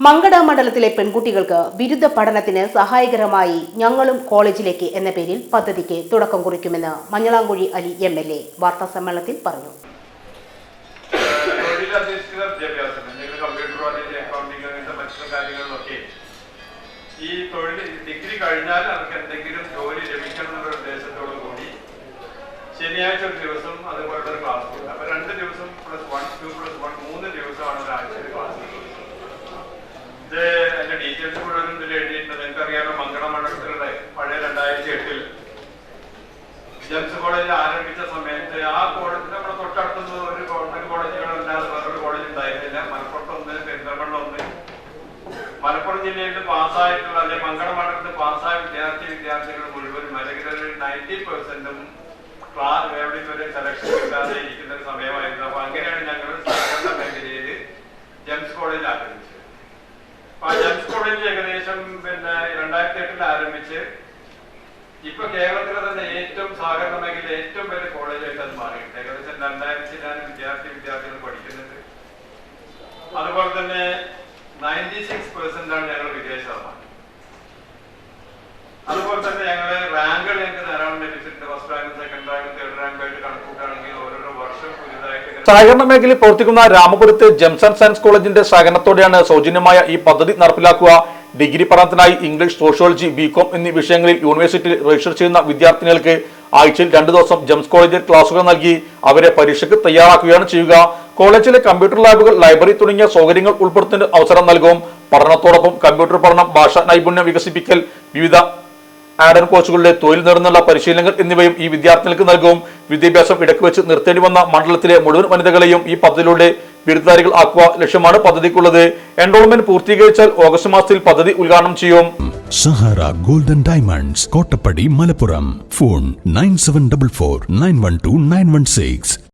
മങ്കട മണ്ഡലത്തിലെ പെൺകുട്ടികൾക്ക് ബിരുദ പഠനത്തിന് സഹായകരമായി ഞങ്ങളും കോളേജിലേക്ക് എന്ന പേരിൽ പദ്ധതിക്ക് തുടക്കം കുറിക്കുമെന്ന് Manjalamkuzhi Ali M L A വാർത്താ സമ്മേളനത്തിൽ പറഞ്ഞു. ഈ തൊഴിൽ ഡിഗ്രി കഴിഞ്ഞാൽ അവർക്ക് എന്തെങ്കിലും ജോലി ലഭിക്കണം എന്നുള്ള ഉദ്ദേശത്തോടു കൂടി ശനിയാഴ്ച ഒരു ദിവസം അതുപോലത്തെ ഒരു ക്ലാസ് ഉണ്ട് അപ്പൊ രണ്ട് ദിവസം plus one two plus one മൂന്ന് ദിവസമാണ് ഒരാഴ്ചയിൽ ക്ലാസ് ഇത് അതിന്റെ ഡീറ്റെയിൽസ് മുഴുവൻ ഇതിൽ എഴുതിയിട്ടുണ്ട് നിങ്ങൾക്കറിയാമോ മംഗള മണ്ഡലത്തിലുള്ള പഴയ രണ്ടായിരത്തി എട്ടിൽ ജെംസ് കോളേജിൽ ആരംഭിച്ച സമയത്ത് ആ കോളേജ് നമ്മുടെ തൊട്ടടുത്തുനിന്ന് ഒരു ഗവൺമെന്റ് കോളേജുകളല്ലാതെ വേറൊരു കോളേജ് ഉണ്ടായിരുന്നില്ല. മലപ്പുറത്ത് ഒന്ന് പെരിന്തൽമണ്ണ ഒന്ന്. മലപ്പുറം ജില്ലയിൽ പാസ്സായിട്ടുള്ള അല്ലെങ്കിൽ മംഗള മണ്ഡലത്തിൽ പാസ്സായ വിദ്യാർത്ഥി വിദ്യാർത്ഥികൾ മുഴുവനും അല്ലെങ്കിൽ നയന്റി പെർസെന്റും ക്ലാസ് എവിടെ വരെ സെലക്ഷൻ കിട്ടാതെ ഇരിക്കുന്ന ഒരു സമയമായിരുന്നു. അപ്പൊ അങ്ങനെയാണ് ഞങ്ങൾ സഹകരണ മേഖലയിൽ ജംസ് കോളേജ് ആരംഭിച്ചത്. അപ്പൊ ജെംസ് കോളേജ് ഏകദേശം പിന്നെ രണ്ടായിരത്തി എട്ടിൽ ആരംഭിച്ച് ഇപ്പൊ ഏറ്റവും സഹകരണ ഏറ്റവും വലിയ കോളേജായിട്ട് അത് മാറിയിട്ടുണ്ട്. ഏകദേശം രണ്ടായിരത്തി ഞാൻ വിദ്യാർത്ഥി വിദ്യാർത്ഥികൾ പഠിക്കുന്നുണ്ട് അതുപോലെ തന്നെ നയന്റി സിക്സ് പെർസെന്റ് ആണ് ഞങ്ങൾ വിദേശ അതുപോലെ തന്നെ ഞങ്ങൾ റാങ്കുകൾ ഞങ്ങൾക്ക് ധാരാളം ലഭിച്ചിട്ടുണ്ട്. First rank second rank third rank ആയിട്ട് കണക്കൂട്ടാണെങ്കിൽ ഓരോരോ വർഷം പുതിയതായിട്ട് സഹകരണ മേഖലയിൽ പ്രവർത്തിക്കുന്ന രാമപുരത്ത് ജംസൺ സയൻസ് കോളേജിന്റെ സഹകരണത്തോടെയാണ് സൗജന്യമായ ഈ പദ്ധതി നടപ്പിലാക്കുക. ഡിഗ്രി പഠനത്തിനായി ഇംഗ്ലീഷ് സോഷ്യോളജി ബികോം എന്നീ വിഷയങ്ങളിൽ യൂണിവേഴ്സിറ്റിയിൽ രജിസ്റ്റർ ചെയ്യുന്ന വിദ്യാർത്ഥികൾക്ക് ആഴ്ചയിൽ രണ്ടു ദിവസം ജംസ് കോളേജിൽ ക്ലാസുകൾ നൽകി അവരെ പരീക്ഷയ്ക്ക് തയ്യാറാക്കുകയാണ് ചെയ്യുക. കോളേജിലെ കമ്പ്യൂട്ടർ ലാബുകൾ ലൈബ്രറി തുടങ്ങിയ സൗകര്യങ്ങൾ ഉൾപ്പെടുത്തുന്ന അവസരം നൽകും. പഠനത്തോടൊപ്പം കമ്പ്യൂട്ടർ പഠനം ഭാഷാ നൈപുണ്യം വികസിപ്പിക്കൽ വിവിധ ആഡൻ കോച്ചുകളുടെ തൊഴിൽ നേടുന്നുള്ള പരിശീലനങ്ങൾ എന്നിവയും ഈ വിദ്യാർത്ഥികൾക്ക് നൽകും. വിദ്യാഭ്യാസം ഇടയ്ക്ക് വെച്ച് നിർത്തേണ്ടി വന്ന മണ്ഡലത്തിലെ മുഴുവൻ വനിതകളെയും ഈ പദ്ധതിയിലൂടെ ബിരുദധാരികൾ ആക്കുക ലക്ഷ്യമാണ് പദ്ധതിക്കുള്ളത്. എൻറോൾമെന്റ് പൂർത്തീകരിച്ചാൽ ഓഗസ്റ്റ് മാസത്തിൽ പദ്ധതി ഉദ്ഘാടനം ചെയ്യും. Sahara golden diamonds Kottappadi Malappuram. Phone nine seven double four nine one two nine one six.